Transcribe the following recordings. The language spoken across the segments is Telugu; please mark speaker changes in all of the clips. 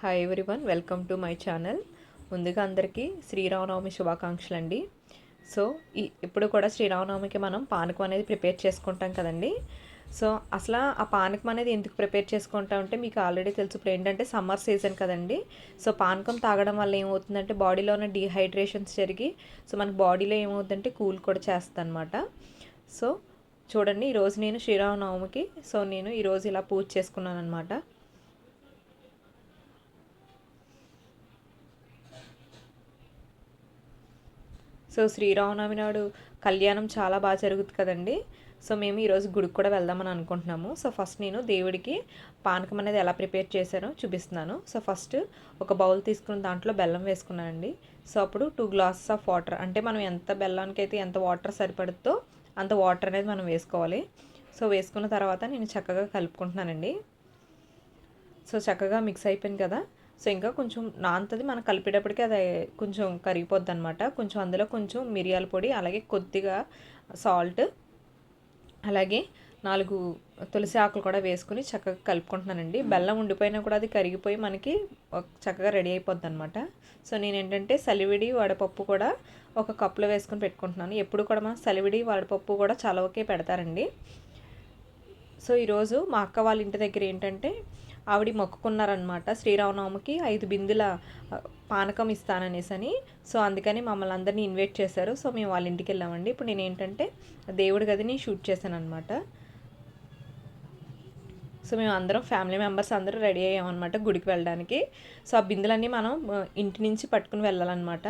Speaker 1: Hi everyone welcome to my channel ముందుగా అందరికీ శ్రీరామనవమి శుభాకాంక్షలు అండి సో ఈ ఇప్పుడు కూడా శ్రీరామనవమికి మనం పానకం అనేది ప్రిపేర్ చేసుకుంటాం కదండి. సో అసలు ఆ పానకం అనేది ఎందుకు ప్రిపేర్ చేసుకుంటాం అంటే మీకు ఆల్రెడీ తెలుసు ఇప్పుడు ఏంటంటే సమ్మర్ సీజన్ కదండి. సో పానకం తాగడం వల్ల ఏమవుతుందంటే బాడీలో ఉన్న డీహైడ్రేషన్స్ జరిగి సో మనకి బాడీలో ఏమవుతుందంటే కూల్ కూడా చేస్తుంది అనమాట సో చూడండి ఈరోజు నేను శ్రీరామనవమికి సో నేను ఈరోజు ఇలా పూజ చేసుకున్నాను అనమాట సో శ్రీరామనవమి నాడు కళ్యాణం చాలా బాగా జరుగుతుంది కదండి. సో మేము ఈరోజు గుడికి కూడా వెళ్దామని అనుకుంటున్నాము. సో ఫస్ట్ నేను దేవుడికి పానకం అనేది ఎలా ప్రిపేర్ చేశానో చూపిస్తున్నాను. సో ఫస్ట్ ఒక బౌల్ తీసుకున్న దాంట్లో బెల్లం వేసుకున్నానండి. సో అప్పుడు టూ గ్లాసెస్ ఆఫ్ వాటర్ అంటే మనం ఎంత బెల్లానికి అయితే ఎంత వాటర్ సరిపడుతుందో అంత వాటర్ అనేది మనం వేసుకోవాలి. సో వేసుకున్న తర్వాత నేను చక్కగా కలుపుకుంటున్నానండి. సో చక్కగా మిక్స్ అయిపోయింది కదా. సో ఇంకా కొంచెం నాంతది మనం కలిపేటప్పటికి అది కొంచెం కరిగిపోద్ది అనమాట కొంచెం అందులో కొంచెం మిరియాల పొడి అలాగే కొద్దిగా సాల్ట్ అలాగే నాలుగు తులసి ఆకులు కూడా వేసుకుని చక్కగా కలుపుకుంటున్నానండి. బెల్లం ఉండిపోయినా కూడా అది కరిగిపోయి మనకి చక్కగా రెడీ అయిపోద్ది అనమాట సో నేను ఏంటంటే సలివిడి వడపప్పు కూడా ఒక కప్పులో వేసుకొని పెట్టుకుంటున్నాను. ఎప్పుడు కూడా మనం సలివిడి వడపప్పు కూడా చలవకే పెడతారండి. సో ఈరోజు మా అక్క వాళ్ళ ఇంటి దగ్గర ఏంటంటే ఆవిడ మొక్కుకున్నారనమాట శ్రీరామనవమికి ఐదు బిందుల పానకం ఇస్తాననేసి అని. సో అందుకని మమ్మల్ని అందరినీ ఇన్వైట్ చేశారు. సో మేము వాళ్ళ ఇంటికి వెళ్ళామండి. ఇప్పుడు నేను ఏంటంటే దేవుడి గదిని షూట్ చేశాను అనమాట సో మేము అందరం ఫ్యామిలీ మెంబర్స్ అందరూ రెడీ అయ్యామన్నమాట గుడికి వెళ్ళడానికి. సో ఆ బిందులన్నీ మనం ఇంటి నుంచి పట్టుకుని వెళ్ళాలన్నమాట.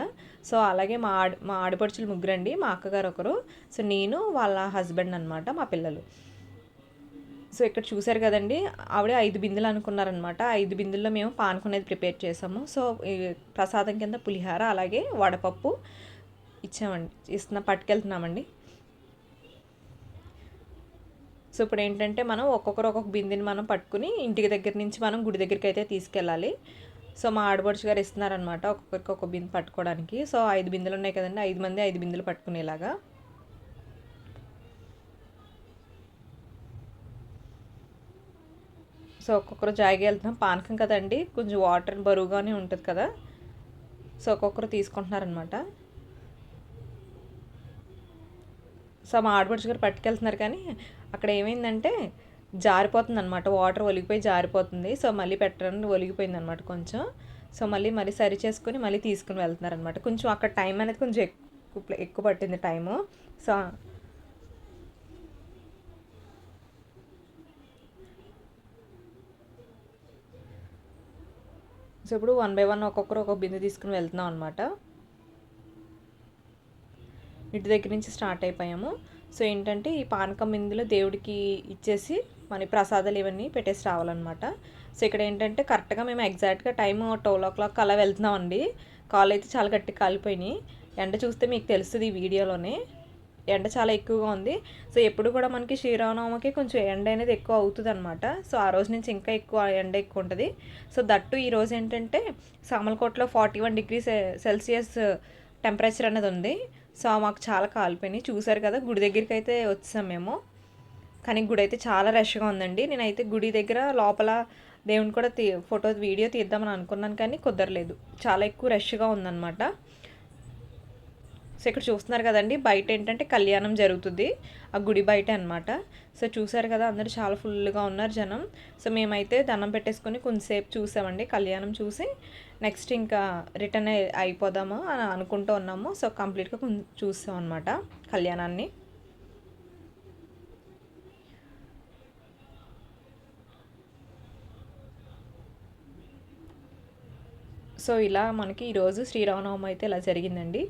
Speaker 1: సో అలాగే మా ఆడ మా ఆడపడుచులు ముగ్గురండి. మా అక్కగారు ఒకరు. సో నేను వాళ్ళ హస్బెండ్ అనమాట మా పిల్లలు. సో ఇక్కడ చూసారు కదండి ఆవిడ ఐదు బిందెలు అనుకున్నారనమాట ఐదు బిందెల్లో మేము పానకునేది ప్రిపేర్ చేసాము. సో ప్రసాదం కింద పులిహార అలాగే వడపప్పు ఇచ్చామండి. ఇస్తున్నా పట్టుకెళ్తున్నామండి. సో ఇప్పుడు ఏంటంటే మనం ఒక్కొక్కరు ఒక్కొక్క బిందెని మనం పట్టుకుని ఇంటికి దగ్గర నుంచి మనం గుడి దగ్గరికి అయితే తీసుకెళ్ళాలి. సో మా ఆడబడుచు గారు ఇస్తున్నారనమాట ఒక్కొక్కరికి ఒక్కొక్క బిందె పట్టుకోవడానికి. సో ఐదు బిందెలు ఉన్నాయి కదండి ఐదు మంది ఐదు బిందెలు పట్టుకునేలాగా. సో ఒక్కొక్కరు జాయిగా వెళ్తున్నాం. పానకం కదండి కొంచెం వాటర్ బరువుగానే ఉంటుంది కదా. సో ఒక్కొక్కరు తీసుకుంటున్నారనమాట సో మా ఆడపడుచు గారు పట్టుకెళ్తున్నారు కానీ అక్కడ ఏమైందంటే జారిపోతుంది అనమాట వాటర్ ఒలిగిపోయి జారిపోతుంది. సో మళ్ళీ పెట్టడానికి ఒలిగిపోయింది అనమాట కొంచెం. సో మళ్ళీ మళ్ళీ సరి చేసుకొని మళ్ళీ తీసుకుని వెళ్తున్నారు అనమాట కొంచెం అక్కడ టైం అనేది కొంచెం ఎక్కువ ఎక్కువ పట్టింది టైము సో సో ఇప్పుడు వన్ బై వన్ ఒక్కొక్కరు ఒక్కొక్క బిందె తీసుకుని వెళ్తున్నాం అనమాట ఇంటి దగ్గర నుంచి స్టార్ట్ అయిపోయాము. సో ఏంటంటే ఈ పానకం బిందులో దేవుడికి ఇచ్చేసి మన ప్రసాదాలు ఇవన్నీ పెట్టేసి రావాలన్నమాట. సో ఇక్కడ ఏంటంటే కరెక్ట్గా మేము ఎగ్జాక్ట్గా టైం ట్వెల్వ్ ఓ క్లాక్ అలా వెళ్తున్నామండి. కాళ్ళు అయితే చాలా గట్టి కాలిపోయినాయి. ఎండ చూస్తే మీకు తెలుస్తుంది ఈ వీడియోలోనే. ఎండ చాలా ఎక్కువగా ఉంది. సో ఎప్పుడు కూడా మనకి శ్రీరామనవమికి కొంచెం ఎండ అనేది ఎక్కువ అవుతుంది అనమాట సో ఆ రోజు నుంచి ఇంకా ఎక్కువ ఎండ ఎక్కువ ఉంటుంది. సో దట్టు ఈ రోజు ఏంటంటే సామలకోటలో forty one degree Celsius temperature అనేది ఉంది. సో మాకు చాలా కాలిపోయినాయి చూసారు కదా గుడి దగ్గరికి అయితే వచ్చాం మేము. కానీ గుడి అయితే చాలా రష్గా ఉందండి. నేనైతే గుడి దగ్గర లోపల దేవుని కూడా తీ ఫోటో వీడియో తీద్దామని అనుకున్నాను కానీ కుదరలేదు. చాలా ఎక్కువ రష్గా ఉందన్నమాట. సో ఇక్కడ చూస్తున్నారు కదండి బయట ఏంటంటే కళ్యాణం జరుగుతుంది. ఆ గుడి బయట అనమాట సో చూసారు కదా అందరూ చాలా ఫుల్గా ఉన్నారు జనం. సో మేమైతే దండం పెట్టేసుకొని కొంతసేపు చూసామండి కళ్యాణం చూసి. నెక్స్ట్ ఇంకా రిటర్న్ అయిపోదాము అని అనుకుంటూ ఉన్నాము. సో కంప్లీట్గా చూసాం అనమాట కళ్యాణాన్ని. సో ఇలా మనకి ఈరోజు శ్రీరామనవమి అయితే ఇలా జరిగిందండి.